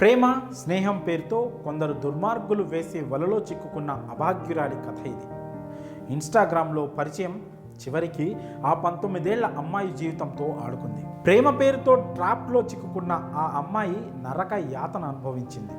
ప్రేమ స్నేహం పేరుతో కొందరు దుర్మార్గులు వేసే వలలో చిక్కుకున్న అభాగ్యురాలి కథ ఇది. ఇన్స్టాగ్రామ్లో పరిచయం చివరికి ఆ పంతొమ్మిదేళ్ళ అమ్మాయి జీవితంతో ఆడుకుంది. ప్రేమ పేరుతో ట్రాప్లో చిక్కుకున్న ఆ అమ్మాయి నరక యాతన అనుభవించింది.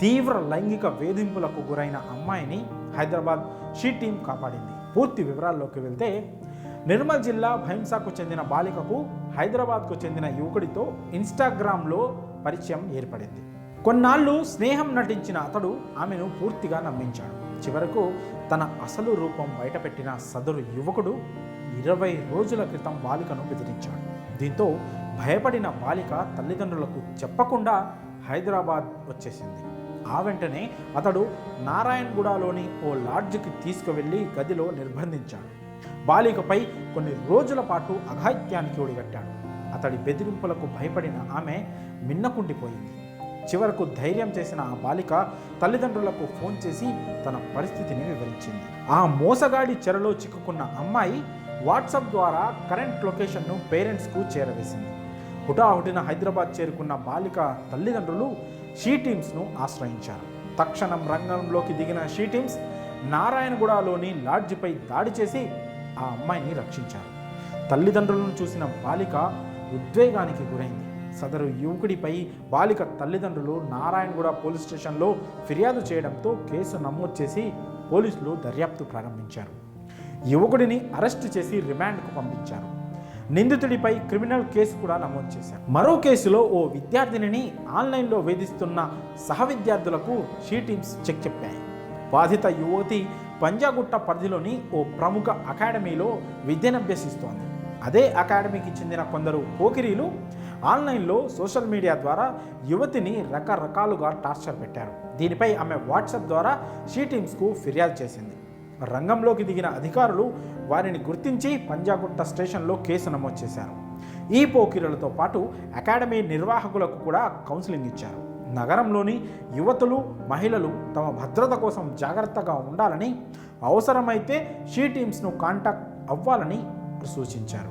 తీవ్ర లైంగిక వేధింపులకు గురైన అమ్మాయిని హైదరాబాద్ షీ టీం కాపాడింది. పూర్తి వివరాల్లోకి వెళ్తే నిర్మల్ జిల్లా భైంసాకు చెందిన బాలికకు హైదరాబాద్కు చెందిన యువకుడితో ఇన్స్టాగ్రామ్లో పరిచయం ఏర్పడింది. కొన్నాళ్ళు స్నేహం నటించిన అతడు ఆమెను పూర్తిగా నమ్మించాడు. చివరకు తన అసలు రూపం బయటపెట్టిన సదరు యువకుడు ఇరవై రోజుల క్రితం బాలికను బెదిరించాడు. దీంతో భయపడిన బాలిక తల్లిదండ్రులకు చెప్పకుండా హైదరాబాద్ వచ్చేసింది. ఆ వెంటనే అతడు నారాయణగూడలోని ఓ లాడ్జికి తీసుకువెళ్ళి గదిలో నిర్బంధించాడు. బాలికపై కొన్ని రోజుల పాటు అఘాయిత్యానికి ఒడిగట్టాడు. అతడి బెదిరింపులకు భయపడిన ఆమె మిన్నకుండిపోయింది. చివరకు ధైర్యం చేసిన ఆ బాలిక తల్లిదండ్రులకు ఫోన్ చేసి తన పరిస్థితిని వివరించింది. ఆ మోసగాడి చెరలో చిక్కుకున్న అమ్మాయి వాట్సాప్ ద్వారా కరెంట్ లొకేషన్ను పేరెంట్స్కు చేరవేసింది. హుటాహుటిన హైదరాబాద్ చేరుకున్న బాలిక తల్లిదండ్రులు షీ టీమ్స్ను ఆశ్రయించారు. తక్షణం రంగంలోకి దిగిన షీ టీమ్స్ నారాయణగూడలోని లాడ్జిపై దాడి చేసి ఆ అమ్మాయిని రక్షించారు. తల్లిదండ్రులను చూసిన బాలిక ఉద్వేగానికి గురైంది. సదరు యువకుడిపై బాలిక తల్లిదండ్రులు నారాయణగూడ పోలీస్ స్టేషన్లో ఫిర్యాదు చేయడంతో కేసు నమోదు చేసి పోలీసులు దర్యాప్తు ప్రారంభించారు. యువకుడిని అరెస్టు చేసి రిమాండ్కు పంపించారు. నిందితుడిపై క్రిమినల్ కేసు కూడా నమోదు చేశారు. మరో కేసులో ఓ విద్యార్థినిని ఆన్లైన్లో వేధిస్తున్న సహ విద్యార్థులకు షీ టీమ్స్ చెక్ చెప్పాయి. బాధిత యువతి పంజాగుట్ట పరిధిలోని ఓ ప్రముఖ అకాడమీలో విద్యనభ్యసిస్తోంది అదే అకాడమీకి చెందిన కొందరు పోకిరీలు ఆన్లైన్లో సోషల్ మీడియా ద్వారా యువతిని రకరకాలుగా టార్చర్ పెట్టారు. దీనిపై ఆమె వాట్సాప్ ద్వారా షీ టీమ్స్కు ఫిర్యాదు చేసింది. రంగంలోకి దిగిన అధికారులు వారిని గుర్తించి పంజాగుట్ట స్టేషన్లో కేసు నమోదు చేశారు. ఈ పోకిరులతో పాటు అకాడమీ నిర్వాహకులకు కూడా కౌన్సిలింగ్ ఇచ్చారు. నగరంలోని యువతులు మహిళలు తమ భద్రత కోసం జాగ్రత్తగా ఉండాలని అవసరమైతే షీ టీమ్స్ను కాంటాక్ట్ అవ్వాలని సూచించారు.